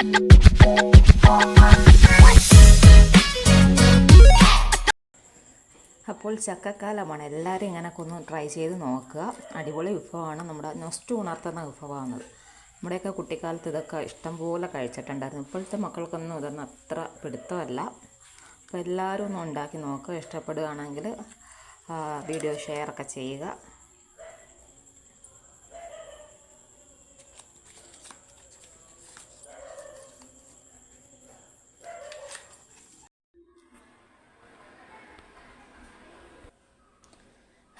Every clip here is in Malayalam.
അപ്പോൾ ചക്കക്കാലമാണ്. എല്ലാവരും ഇങ്ങനെയൊക്കെ ഒന്ന് ട്രൈ ചെയ്ത് നോക്കുക. അടിപൊളി വിഭവമാണ്. നമ്മുടെ നൊസ്റ്റ് ഉണർത്തുന്ന വിഭവമാണത്. നമ്മുടെയൊക്കെ കുട്ടിക്കാലത്ത് ഇതൊക്കെ ഇഷ്ടംപോലെ കഴിച്ചിട്ടുണ്ടായിരുന്നു. ഇപ്പോഴത്തെ മക്കൾക്കൊന്നും ഇതൊന്നും അത്ര പിടുത്തമല്ല. അപ്പോൾ എല്ലാവരും ഒന്ന് ഉണ്ടാക്കി നോക്കുക. ഇഷ്ടപ്പെടുകയാണെങ്കിൽ വീഡിയോ വീഡിയോ ഷെയറൊക്കെ ചെയ്യുക.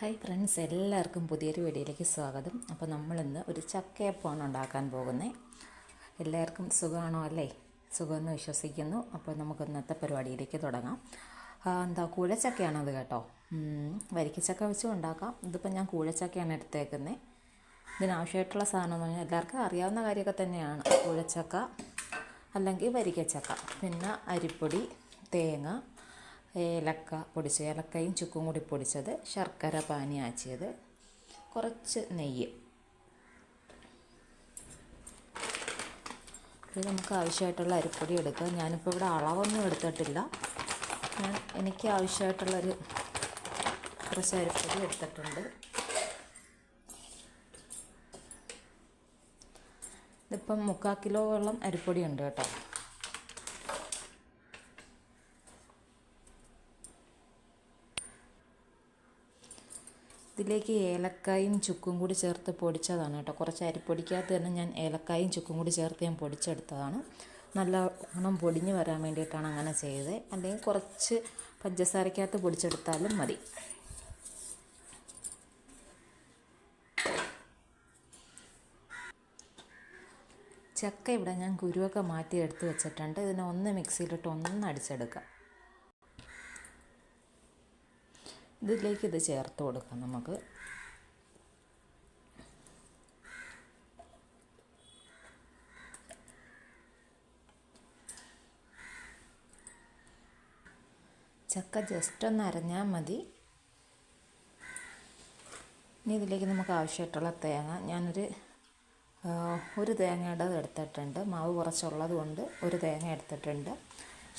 ഹായ് ഫ്രണ്ട്സ് എല്ലാവർക്കും പുതിയൊരു വീഡിയോയിലേക്ക് സ്വാഗതം. അപ്പോൾ നമ്മളിന്ന് ഒരു ചക്കയപ്പമാണ് ഉണ്ടാക്കാൻ പോകുന്നത് എല്ലാവർക്കും സുഖമാണോ അല്ലേ? സുഖമെന്ന് വിശ്വസിക്കുന്നു. അപ്പോൾ നമുക്ക് ഇന്നത്തെ പരിപാടിയിലേക്ക് തുടങ്ങാം. എന്താ കൂഴച്ചക്കയാണത് കേട്ടോ? വരിക്കച്ചക്ക വെച്ചും ഉണ്ടാക്കാം. ഇതിപ്പോൾ ഞാൻ കൂഴച്ചക്കയാണ് എടുത്തേക്കുന്നത് ഇതിനാവശ്യമായിട്ടുള്ള സാധനം എന്ന് പറഞ്ഞാൽ എല്ലാവർക്കും അറിയാവുന്ന കാര്യമൊക്കെ തന്നെയാണ്. കൂഴച്ചക്ക അല്ലെങ്കിൽ വരിക്കച്ചക്ക. പിന്നെ അരിപ്പൊടി തേങ്ങ ഏലക്ക പൊടിച്ച ഏലക്കയും ചുക്കും കൂടി പൊടിച്ചത് ശർക്കര പാനി ആച്ചിയത് കുറച്ച് നെയ്യ്. ഇത് നമുക്ക് ആവശ്യമായിട്ടുള്ള അരിപ്പൊടി എടുക്കുക ഞാനിപ്പോൾ ഇവിടെ അളവൊന്നും എടുത്തിട്ടില്ല. ഞാൻ എനിക്ക് ആവശ്യമായിട്ടുള്ളൊരു കുറച്ച് അരിപ്പൊടി എടുത്തിട്ടുണ്ട്. ഇതിപ്പം മുക്കാൽ കിലോളം അരിപ്പൊടി ഉണ്ട് കേട്ടോ. ഇതിലേക്ക് ഏലക്കായും ചുക്കും കൂടി ചേർത്ത് പൊടിച്ചതാണ് കേട്ടോ. കുറച്ച് അരിപ്പൊടിക്കകത്ത് തന്നെ ഞാൻ ഏലക്കായും ചുക്കും കൂടി ചേർത്ത് ഞാൻ പൊടിച്ചെടുത്തതാണ്. നല്ല ഗുണം പൊടിഞ്ഞ് വരാൻ വേണ്ടിയിട്ടാണ് അങ്ങനെ ചെയ്തത്. അല്ലെങ്കിൽ കുറച്ച് പഞ്ചസാരക്കകത്ത് പൊടിച്ചെടുത്താലും മതി. ചക്ക ഇവിടെ ഞാൻ കുരുവൊക്കെ മാറ്റി എടുത്ത് വെച്ചിട്ടുണ്ട്. ഇതിനെ ഒന്ന് മിക്സിയിലിട്ട് ഒന്ന് അടിച്ചെടുക്കാം. ഇതിലേക്ക് ഇത് ചേർത്ത് കൊടുക്കാം നമുക്ക്. ചക്ക ജസ്റ്റ് ഒന്ന് അരഞ്ഞാൽ മതി. ഇനി ഇതിലേക്ക് നമുക്ക് ആവശ്യമായിട്ടുള്ള തേങ്ങ. ഞാനൊരു ഒരു തേങ്ങയുടെ എടുത്തിട്ടുണ്ട്. മാവ് കുറച്ചുള്ളത് കൊണ്ട് ഒരു തേങ്ങ എടുത്തിട്ടുണ്ട്.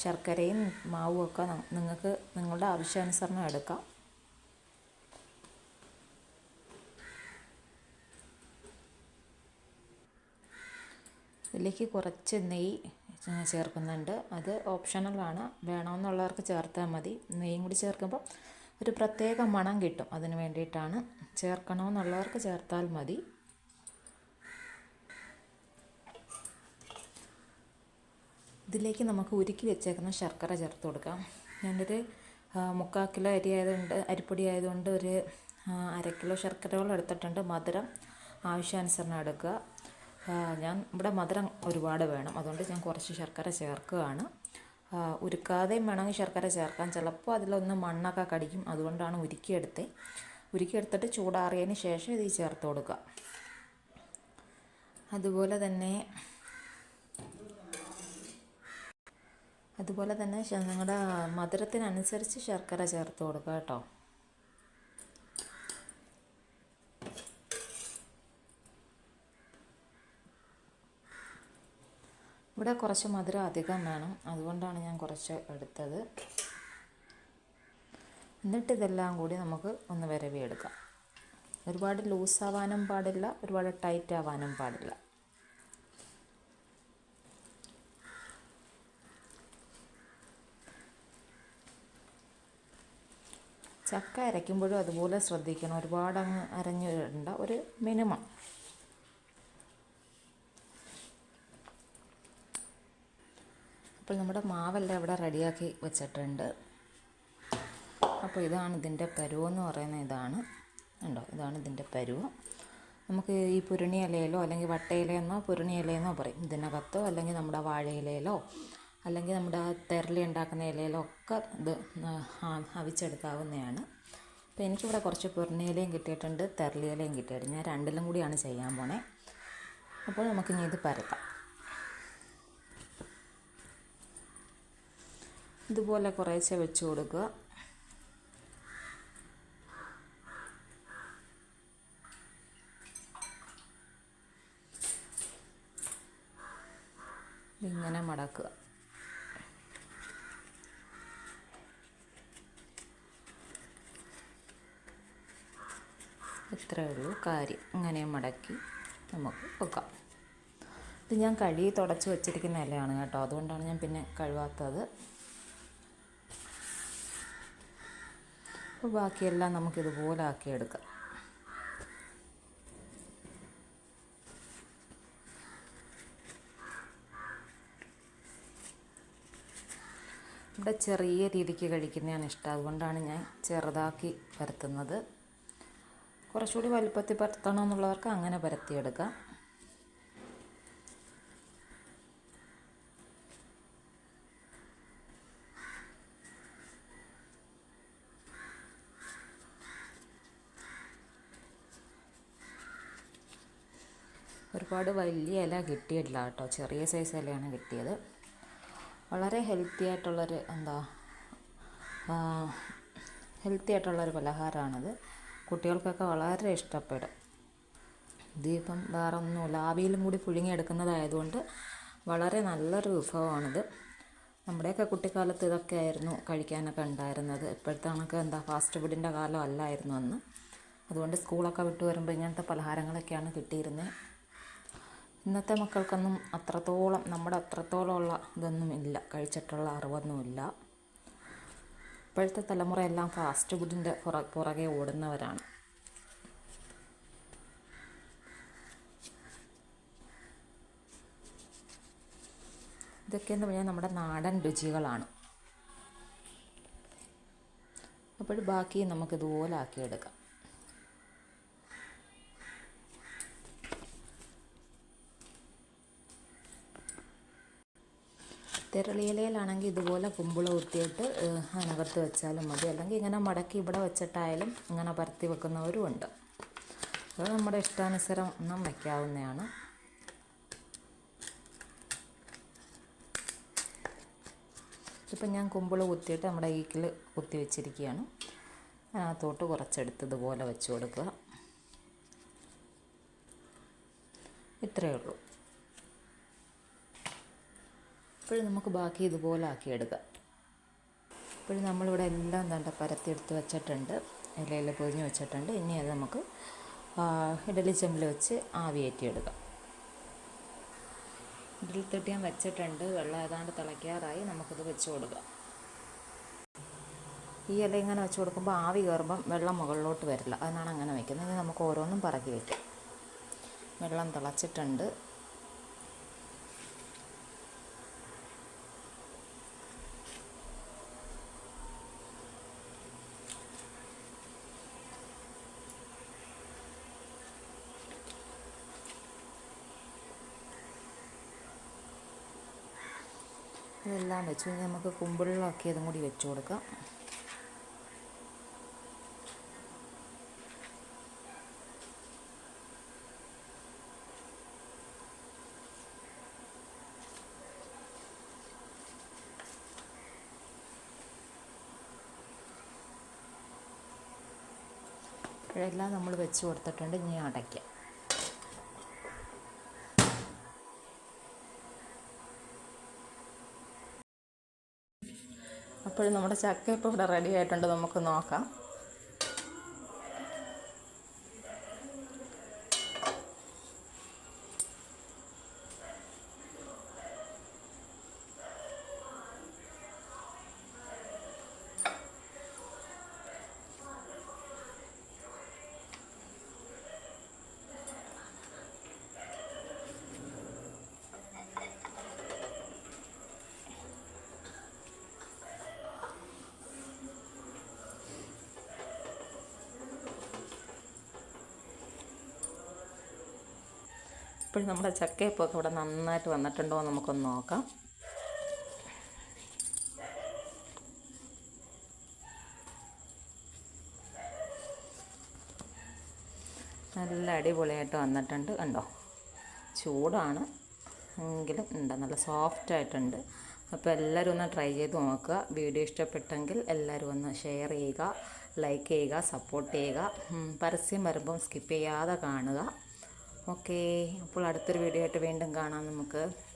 ശർക്കരയും മാവുമൊക്കെ നിങ്ങൾക്ക് നിങ്ങളുടെ ആവശ്യാനുസരണം എടുക്കാം. ഇതിലേക്ക് കുറച്ച് നെയ്യ് ചേർക്കുന്നുണ്ട്. അത് ഓപ്ഷണലാണ് വേണമെന്നുള്ളവർക്ക് ചേർത്താൽ മതി. നെയ്യും കൂടി ചേർക്കുമ്പോൾ ഒരു പ്രത്യേക മണം കിട്ടും. അതിന് വേണ്ടിയിട്ടാണ് ചേർക്കണമെന്നുള്ളവർക്ക് ചേർത്താൽ മതി. ഇതിലേക്ക് നമുക്ക് ഉരുക്കി വെച്ചേക്കുന്ന ശർക്കര ചേർത്ത് കൊടുക്കാം. ഞാനൊരു മുക്കാൽ കിലോ അരി ആയതുകൊണ്ട് അരിപ്പൊടി ആയതുകൊണ്ട് ഒരു അര കിലോ ശർക്കരയോളം എടുത്തിട്ടുണ്ട്. മധുരം ആവശ്യാനുസരണം എടുക്കുക. ഞാൻ ഇവിടെ മധുരം ഒരുപാട് വേണം. അതുകൊണ്ട് ഞാൻ കുറച്ച് ശർക്കര ചേർക്കുകയാണ്. ഉരുക്കാതെയും വേണമെങ്കിൽ ശർക്കര ചേർക്കാൻ ചിലപ്പോൾ അതിലൊന്ന് മണ്ണൊക്കെ കടിക്കും. അതുകൊണ്ടാണ് ഉരുക്കിയെടുത്തത് ഉരുക്കിയെടുത്തിട്ട് ചൂടാറിയതിന് ശേഷം ഇത് ചേർത്ത് കൊടുക്കുക. അതുപോലെ തന്നെ അതുപോലെ തന്നെ നിങ്ങളുടെ മധുരത്തിനനുസരിച്ച് ശർക്കര ചേർത്ത് കൊടുക്കുക കേട്ടോ. ഇവിടെ കുറച്ച് മധുരം അധികം വേണം അതുകൊണ്ടാണ് ഞാൻ കുറച്ച് എടുത്തത്. എന്നിട്ട് ഇതെല്ലാം കൂടി നമുക്ക് ഒന്ന് വരവിയെടുക്കാം. ഒരുപാട് ലൂസ് ആവാനും പാടില്ല ഒരുപാട് ടൈറ്റ് ആവാനും പാടില്ല. ചക്ക അരയ്ക്കുമ്പോഴും അതുപോലെ ശ്രദ്ധിക്കണം. ഒരുപാട് അങ്ങ് അരഞ്ഞിടേണ്ട. ഒരു മിനിമം അപ്പോൾ നമ്മുടെ മാവെല്ലാം ഇവിടെ റെഡിയാക്കി വെച്ചിട്ടുണ്ട്. അപ്പോൾ ഇതാണ് ഇതിന്റെ പരുവെന്ന് പറയുന്ന ഇതാണ്. ഉണ്ടോ ഇതാണ് ഇതിന്റെ പരുവം. നമുക്ക് ഈ പുരുണി ഇലയിലോ അല്ലെങ്കിൽ വട്ടയിലയെന്നോ പുരുണി ഇലയെന്നോ പറയും. ഇതിനകത്തോ അല്ലെങ്കിൽ നമ്മുടെ വാഴയിലയിലോ അല്ലെങ്കിൽ നമ്മുടെ തെരളി ഉണ്ടാക്കുന്ന ഇലയിലോ ഒക്കെ ഇത് അവിച്ചെടുക്കാവുന്നതാണ്. അപ്പോൾ എനിക്കിവിടെ കുറച്ച് പുരണി ഇലയും കിട്ടിയിട്ടുണ്ട് തെരളി ഇലയും കിട്ടിയിട്ടുണ്ട്. ഞാൻ രണ്ടിലും കൂടിയാണ് ചെയ്യാൻ പോണേ. അപ്പോൾ നമുക്കിനി ഇത് പരത്താം. ഇതുപോലെ കുറേശ്ശെ വെച്ച് കൊടുക്കുക. ഇങ്ങനെ മടക്കുക. ഇത്രയേ ഉള്ളൂ കാര്യം. ഇങ്ങനെ മടക്കി നമുക്ക് വെക്കാം. ഇത് ഞാൻ കഴുകി തുടച്ച് വെച്ചിരിക്കുന്ന ഇലയാണ് കേട്ടോ. അതുകൊണ്ടാണ് ഞാൻ പിന്നെ കഴുകാത്തത്. അപ്പോൾ ബാക്കിയെല്ലാം നമുക്കിതുപോലെ ആക്കിയെടുക്കാം ഇവിടെ ചെറിയ രീതിക്ക് കഴിക്കുന്നതാണ് ഇഷ്ടം. അതുകൊണ്ടാണ് ഞാൻ ചെറുതാക്കി പരത്തുന്നത്. കുറച്ചുകൂടി വലുപ്പത്തിൽ പരത്തണമെന്നുള്ളവർക്ക് അങ്ങനെ പരത്തിയെടുക്കാം. ഒരുപാട് വലിയ ഇല കിട്ടിയിട്ടില്ല കേട്ടോ. ചെറിയ സൈസ് ഇലയാണ് കിട്ടിയത്. വളരെ ഹെൽത്തി ആയിട്ടുള്ളൊരു എന്താ ഹെൽത്തി ആയിട്ടുള്ളൊരു പലഹാരമാണിത്. കുട്ടികൾക്കൊക്കെ വളരെ ഇഷ്ടപ്പെടും. ഇതിപ്പം വേറെ ഒന്നുമില്ല ആവിയിലും കൂടി പുഴുങ്ങിയെടുക്കുന്നതായതുകൊണ്ട് വളരെ നല്ലൊരു വിഭവമാണിത്. നമ്മുടെയൊക്കെ കുട്ടിക്കാലത്ത് ഇതൊക്കെ ആയിരുന്നു കഴിക്കാനൊക്കെ ഉണ്ടായിരുന്നത്. ഇപ്പോഴത്തെ എന്താ ഫാസ്റ്റ് ഫുഡിന്റെ കാലം അല്ലായിരുന്നു അന്ന്. അതുകൊണ്ട് സ്കൂളൊക്കെ വിട്ട് വരുമ്പോൾ ഇങ്ങനത്തെ പലഹാരങ്ങളൊക്കെയാണ് കിട്ടിയിരുന്നത്. ഇന്നത്തെ മക്കൾക്കൊന്നും അത്രത്തോളം നമ്മുടെ അത്രത്തോളം ഉള്ള ഇതൊന്നും ഇല്ല. കഴിച്ചിട്ടുള്ള അറിവൊന്നുമില്ല ഇപ്പോഴത്തെ തലമുറയെല്ലാം ഫാസ്റ്റ് ഫുഡിന്റെ പുറ പുറകെ ഓടുന്നവരാണ്. ഇതൊക്കെയെന്ന് പറഞ്ഞാൽ നമ്മുടെ നാടൻ രുചികളാണ്. അപ്പോൾ ബാക്കി നമുക്കിതുപോലെ ആക്കിയെടുക്കാം. തെരളിയിലയിലാണെങ്കിൽ ഇതുപോലെ കുമ്പിള കുത്തിയിട്ട് അനകത്ത് വെച്ചാലും മതി. അല്ലെങ്കിൽ ഇങ്ങനെ മടക്കി ഇവിടെ വെച്ചിട്ടായാലും ഇങ്ങനെ പരത്തി വെക്കുന്നവരും ഉണ്ട്. അത് നമ്മുടെ ഇഷ്ടാനുസരം ഒന്നും വയ്ക്കാവുന്നതാണ്. ഇപ്പം ഞാൻ കുമ്പിൾ കുത്തിയിട്ട് നമ്മുടെ ഈക്കിൽ കുത്തി വെച്ചിരിക്കുകയാണ്. അതിനകത്തോട്ട് കുറച്ചെടുത്ത് ഇതുപോലെ വെച്ച് കൊടുക്കുക. ഇത്രയേ ഉള്ളൂ. ഇപ്പോഴും നമുക്ക് ബാക്കി ഇതുപോലെ ആക്കിയെടുക്കാം. ഇപ്പോഴും നമ്മളിവിടെ എല്ലാം നല്ല പരത്തിയെടുത്ത് വെച്ചിട്ടുണ്ട്. ഇലയിൽ പൊതിഞ്ഞ് വെച്ചിട്ടുണ്ട്. ഇനി അത് നമുക്ക് ഇഡലി ചെമ്പിൽ വെച്ച് ആവിയേറ്റിയെടുക്കാം ഇഡലി തട്ടി ഞാൻ വെച്ചിട്ടുണ്ട്. വെള്ളം ഏതാണ്ട് തിളയ്ക്കാറായി. നമുക്കിത് വെച്ച് കൊടുക്കാം. ഈ ഇല ഇങ്ങനെ വെച്ച് കൊടുക്കുമ്പോൾ ആവി കയറുമ്പം വെള്ളം മുകളിലോട്ട് വരില്ല. അതിനാണ് അങ്ങനെ വയ്ക്കുന്നത് ഇനി നമുക്ക് ഓരോന്നും പറക്കി വയ്ക്കാം വെള്ളം തിളച്ചിട്ടുണ്ട്. ഇതെല്ലാം വെച്ചു കഴിഞ്ഞാൽ നമുക്ക് കുമ്പിളിലൊക്കെ അതും കൂടി വെച്ച് കൊടുക്കാം. ഇപ്പോഴെല്ലാം നമ്മൾ വെച്ച് കൊടുത്തിട്ടുണ്ട് ഇനി അടയ്ക്കാം. അപ്പോഴും നമ്മുടെ ചക്ക ഇപ്പോൾ ഇവിടെ റെഡി ആയിട്ടുണ്ട്. നമുക്ക് നോക്കാം. ഇപ്പോഴും നമ്മുടെ ചക്കയപ്പൊക്കെ ഇവിടെ നന്നായിട്ട് വന്നിട്ടുണ്ടോ എന്ന് നമുക്കൊന്ന് നോക്കാം. നല്ല അടിപൊളിയായിട്ട് വന്നിട്ടുണ്ട്. കണ്ടോ? ചൂടാണ്. എങ്കിലും ഉണ്ട് നല്ല സോഫ്റ്റ് ആയിട്ടുണ്ട് അപ്പോൾ എല്ലാവരും ഒന്ന് ട്രൈ ചെയ്ത് നോക്കുക. വീഡിയോ ഇഷ്ടപ്പെട്ടെങ്കിൽ എല്ലാവരും ഒന്ന് ഷെയർ ചെയ്യുക ലൈക്ക് ചെയ്യുക സപ്പോർട്ട് ചെയ്യുക. പരസ്യം വരുമ്പം സ്കിപ്പ് ചെയ്യാതെ കാണുക. ഓക്കേ. അപ്പോൾ അടുത്തൊരു വീഡിയോ ആയിട്ട് വീണ്ടും കാണാം നമുക്ക്.